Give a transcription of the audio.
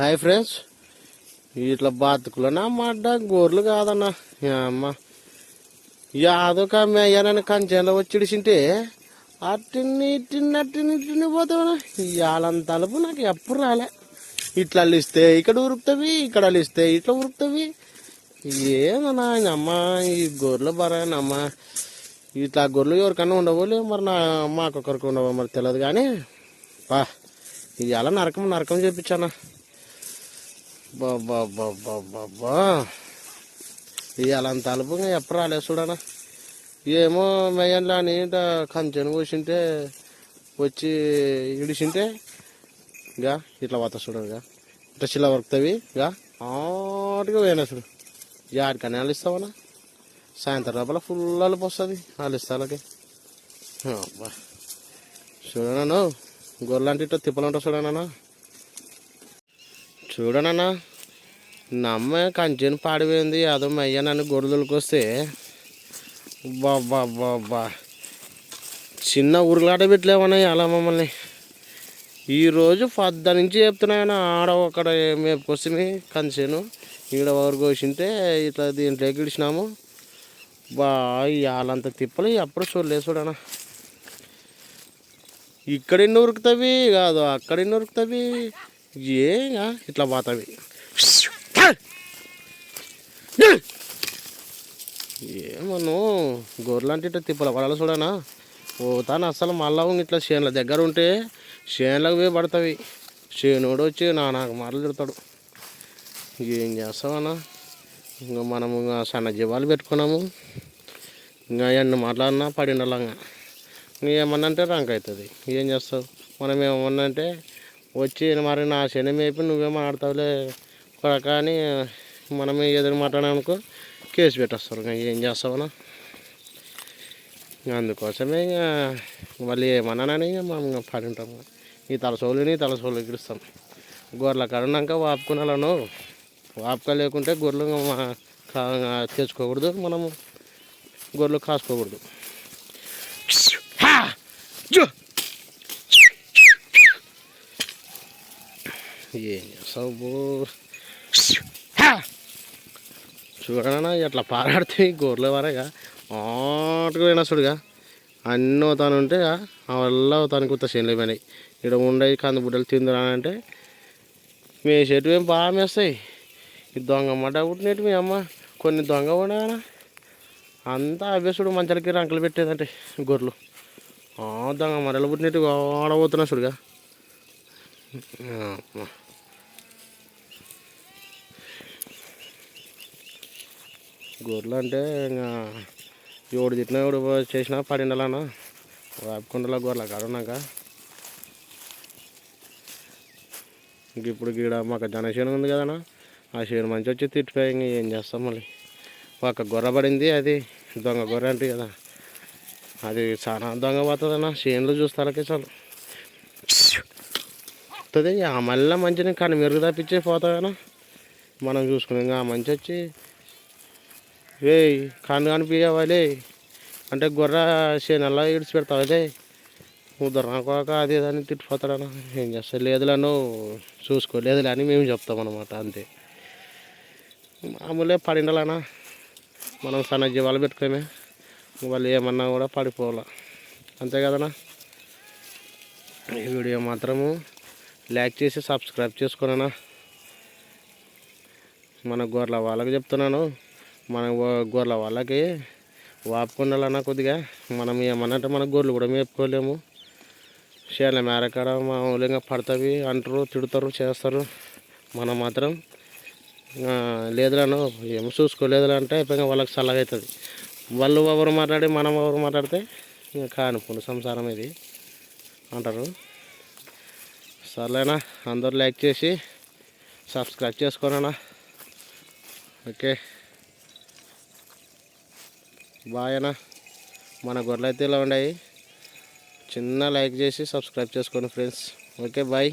Hi friends. ఇట్లా బతుకులనా మడ్డ? గోర్లు కాదన్నా. అమ్మ యాదొక మేయనని కంచెలో కంచెంలో ఇడిచింటే అట్టిని ఇట్టిని అట్టిని ఇట్టిని పోతావు ఇవాళంత తలుపు నాకు ఎప్పుడు రాలే. ఇట్లా అల్లిస్తే ఇక్కడ ఉరుకుతావి ఇక్కడ అల్లిస్తే ఇట్లా ఉరుకుతావి. ఏమన్నా అమ్మ ఈ గొర్రెలు బరానమ్మ. ఇట్లా గొర్రెలు ఎవరికన్నా ఉండవు మరి నా మాకొకరికి ఉండవు మరి తెలియదు కానీ బా ఇవాళ నరకం నరకం చేపించానా? బాబా బాబా అలుపుగా ఎప్పుడు రాలేదు చూడనా. ఏమో మేయన్లా అని ఇట కంచెను పోసింటే వచ్చి ఇడిసింటే ఇక ఇట్లా పోతా చూడగా ఇట్లా చిల్ల వరుకుతావి ఇక ఆటుగా పోయినా చూడు. యాడికని అలిస్తావనా? సాయంత్రం లోపల ఫుల్ అలుపు వస్తుంది అలిస్తాలకి అబ్బా. చూడనా గొర్రెలంటే ఇట్లా తిప్పలు తిప్పలంటా చూడనా చూడనన్నా నమ్మ కంచెను పాడిపోయింది అదో మయ్య నన్ను గొర్రెలకు వస్తే. బాబా బాబా చిన్న ఉరులాట పెట్టలేమన్నా అలా మమ్మల్ని? ఈరోజు పద్ద నుంచి చెప్తున్నాయన ఆడ ఒకడ మేపుకొస్తే కంచెను. ఈడ వరకు కోసింటే ఇట్లా దీంట్లో ఎగిడిచినాము బా వాళ్ళంత తిప్పలు ఎప్పుడు చూడలేదు చూడనా ఇక్కడ ఎన్ని ఉరుకుతావి? కాదు అక్కడ ఎన్ని ఉరుకుతావి? ఏగా ఇట్లా పోతావి. ఏమను? గొర్రెలంటే ఇట్లా తిప్పల పడాలి చూడనా? పోతాను అసలు మళ్ళా ఇట్లా చేనుల దగ్గర ఉంటే చేనులకు పోయి పడతావి. చేనుడు వచ్చి నా నాకు మాటలు తిడతాడు. ఏం చేస్తామన్నా ఇంకా మనము ఇంకా సన్న జీవాలు పెట్టుకున్నాము. ఇంకా ఎన్ని మాట్లాడినా పడిండలంగా. ఏమన్నా అంటే రంక్ అవుతుంది ఏం చేస్తావు? మనం ఏమన్నా అంటే వచ్చి మరి నా శని మేపి నువ్వేం ఆడతావులే కొడక అని మనమే ఎదురు మాట్లాడామనుకో కేసు పెట్టేస్తారు ఇంకా ఏం చేస్తావునా? అందుకోసమే ఇంకా మళ్ళీ ఏమన్నానని ఇంకా మనం ఇంకా పడి ఈ తలసోలుని తలసోలు ఎగిరిస్తాం. గొర్రెల కడినాక వాపుకున్నాలను వాపుక లేకుంటే గొర్రెలు తెచ్చుకోకూడదు. మనము గొర్రెలు కాసుకోకూడదు. ఏం చేస్తావు బో? చూడనా ఎట్లా పారాడితే గొర్రెల వరగా. ఆటకు పోయినా చూడుగా. అన్నీ అవుతాను ఉంటే ఆ వల్ల అవుతాను కొత్త చేనులు పోయినాయి. ఇక్కడ ఉండే కంది బుడ్డలు తిందురానంటే అంటే మేసేటివి ఏం బాగా మేస్తాయి. ఈ దొంగ మడ్డ పుట్టినట్టు మీ అమ్మ. కొన్ని దొంగ ఉండగానా అంతా అభ్యసుడు మంచాలకి రంకలు పెట్టేదంటే గొర్రెలు. ఆ దొంగ మరలు పుట్టినట్టు ఆడబోతున్నా చూడుగా. గొర్రెలు అంటే ఇంకా ఎవడు తిట్టినా ఎవడు చేసినా పడిండాలన్నా వేపకుండలో గొర్రెల కాడున్నాక ఇంక ఇప్పుడు గీడ మాకు జనసేన ఉంది కదనా? ఆ చేను మంచి వచ్చి తిట్టిపోయి ఇంక ఏం చేస్తాం మళ్ళీ? ఒక గొర్రె పడింది అది దొంగ గొర్రె అంటే కదా. అది చాలా దొంగ పోతుందన్న చేనులు చూస్తారకే చాలు వస్తుంది ఆ మళ్ళీ మంచిని కానీ మెరుగు తప్పించే పోతాయనా మనం చూసుకుని ఇంకా ఆ మంచి వచ్చి వే కన్ను కనిపించవాలి అంటే గొర్రె చేనల్లా అలా ఇడిచి అదే ఉద్దరు రాకోక అది ఇది అని తిట్టిపోతాడన్న ఏం చేస్తా లేదులను చూసుకోలేదులే అని మేము చెప్తాం అనమాట అంతే. మామూలే పడిండాలనా మనం సన్న జీవాలు పెట్టుకోమే వాళ్ళు ఏమన్నా కూడా పడిపోవాల. అంతే కదనా ఈ వీడియో మాత్రము లైక్ చేసి సబ్స్క్రైబ్ చేసుకోనన్నా? మన గొర్రెల వాళ్ళకి చెప్తున్నాను. మన గొర్రెల వాళ్ళకి వాపుకుండాలన్నా కొద్దిగా మనం ఏమన్నంటే మన గొర్రెలు కూడా మేపుకోలేము. చేయాలి మేరకాడ మామూలుగా పడతావి అంటారు తిడతారు చేస్తారు. మనం మాత్రం లేదులను లేదురాను ఏం చూసుకోలేదురా అంటే అయిపోయి వాళ్ళకి చల్లగా అవుతుంది వాళ్ళు ఎవరు మాట్లాడి మనం ఎవరు మాట్లాడితే ఇంకా కానుకుని సంసారం ఇది. అంటారు. సర్లేనా? అందరూ లైక్ చేసి సబ్స్క్రైబ్ చేసుకోనా ఓకే. బాయ్ అన్న. మన గొర్రెలు అయితే ఇలా ఉన్నాయి చిన్న లైక్ చేసి సబ్స్క్రైబ్ చేసుకోండి ఫ్రెండ్స్. Okay bye.